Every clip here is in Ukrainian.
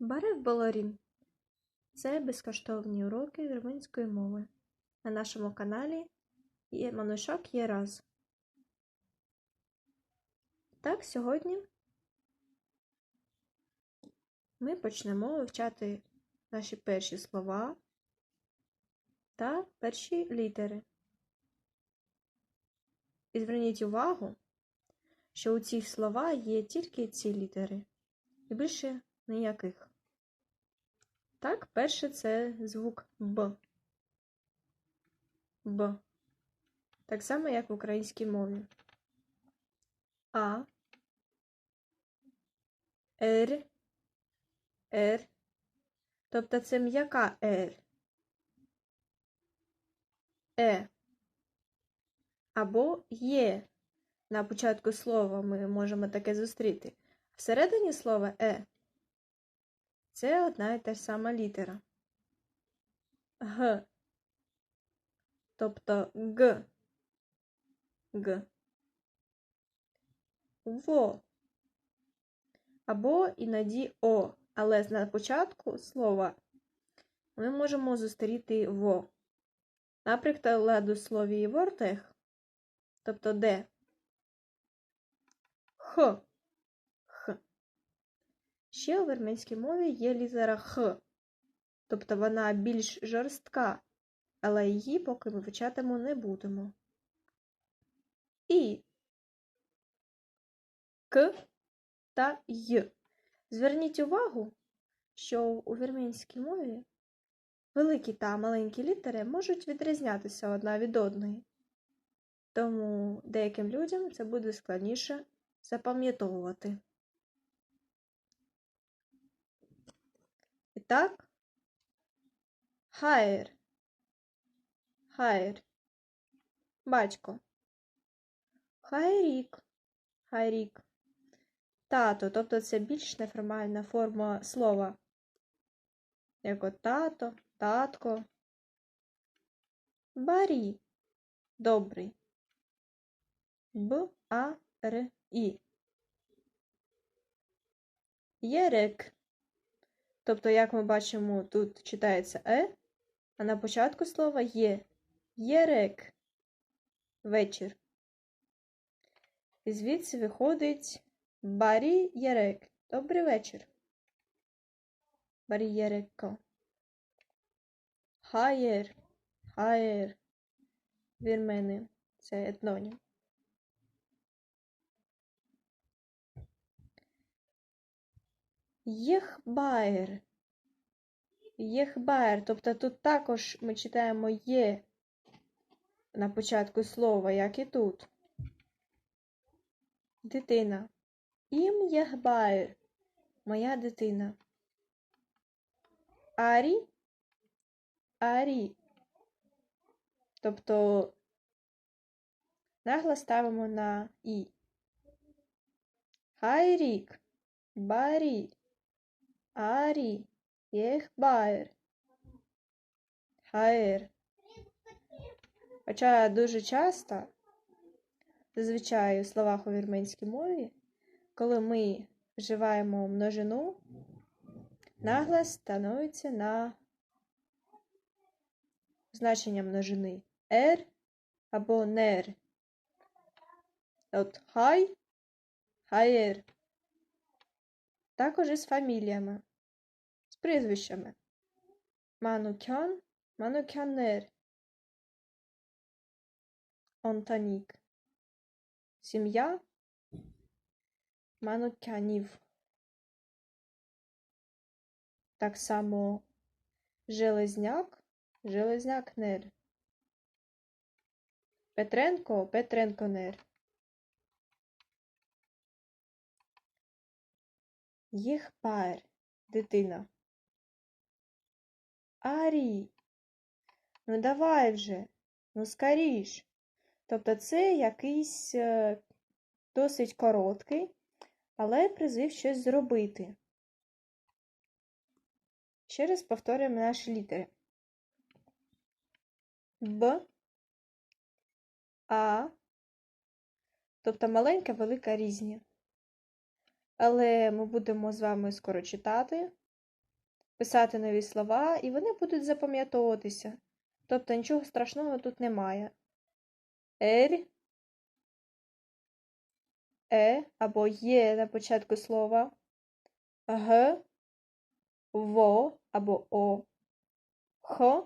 Барев Баларін це безкоштовні уроки вірменської мови. На нашому каналі є Манушок є раз. Так, сьогодні ми почнемо вивчати наші перші слова та перші літери. І зверніть увагу, що у цих слова є тільки ці літери, і більше ніяких. Так, перше це звук Б. Б. Так само, як в українській мові. А. Р. Р. Тобто це м'яка Р. Е. Або Є. На початку слова ми можемо таке зустріти. Всередині слова Е. Це одна і та ж сама літера. Г. Тобто Г. Г. Во. Або іноді О. Але на початку слова ми можемо зустріти во. Наприклад, у слові вортех, тобто. Х. Х. Ще у вірменській мові є літера Х, тобто вона більш жорстка, але її поки ми вивчатимемо не будемо. І К та Й. Зверніть увагу, що у вірменській мові великі та маленькі літери можуть відрізнятися одна від одної, тому деяким людям це буде складніше запам'ятовувати. Так, хайр, хайр, батько, хайрік, хайрік, тато, тобто це більш неформальна форма слова, як от тато, татко, барі, добрий, б, а, р, і. Єрек. Тобто, як ми бачимо, тут читається е, а на початку слова є єрек вечір. І звідси виходить барі єрек. Добрий вечір. Барі єрекко. Хаєр. Хаєр. Вірмени. Це етнонім. Єхбаєр. Єхбаєр. Тобто тут також ми читаємо є на початку слова, як і тут. Дитина. Ім єхбаєр. Моя дитина. Арі. Арі. Тобто нагло ставимо на і. Хайрік. Барі. Арі, Єхбаєр, Хаєр. Хоча дуже часто, зазвичай у словах у вірменській мові, коли ми вживаємо множину, наглас становиться на значення множини ер або нер. От хай, хаєр. Також із фаміліями, прізвищами. Манукян, Манукянер, Онтанік. Сім'я Манукянів. Так само Железняк, Железнякнер. Петренко, Петренконер. Їх пар, дитина. Арі, ну давай вже, ну скоріш. Тобто це якийсь е, досить короткий, але призив щось зробити. Ще раз повторюємо наші літери. Б, А, тобто маленька, велика різні. Але ми будемо з вами скоро читати, писати нові слова, і вони будуть запам'ятовуватися. Тобто нічого страшного тут немає. Ель, е або є на початку слова, г, во або о, х,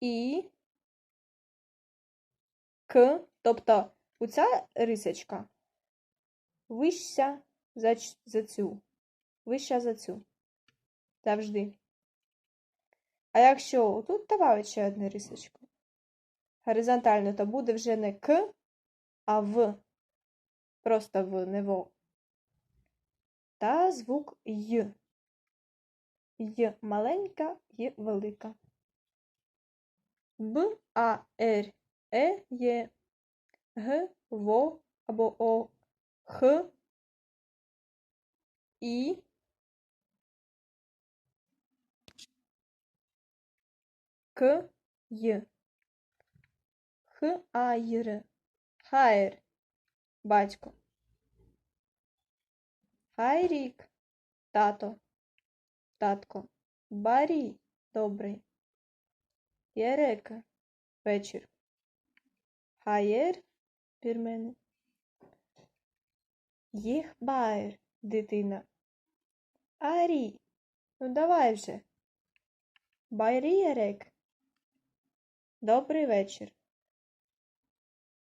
і, к. Тобто оця рисочка вища за, за цю. Вища за цю. Завжди. А якщо тут добавить ще одну рисочку горизонтально, то буде вже не к, а в. Просто в, не во. Та звук й. Й маленька, й велика. Б, А, Р, Е, Є, Г, Во або О, Х, І, К, Й. Х, А, Й, Хайр, батько. Хайрік, тато, татко. Барі, добрий. Єрека, вечір. Хаєр, вірмени. Їх байр, дитина. Арі, ну давай вже. Байрієрек. Добрий вечір.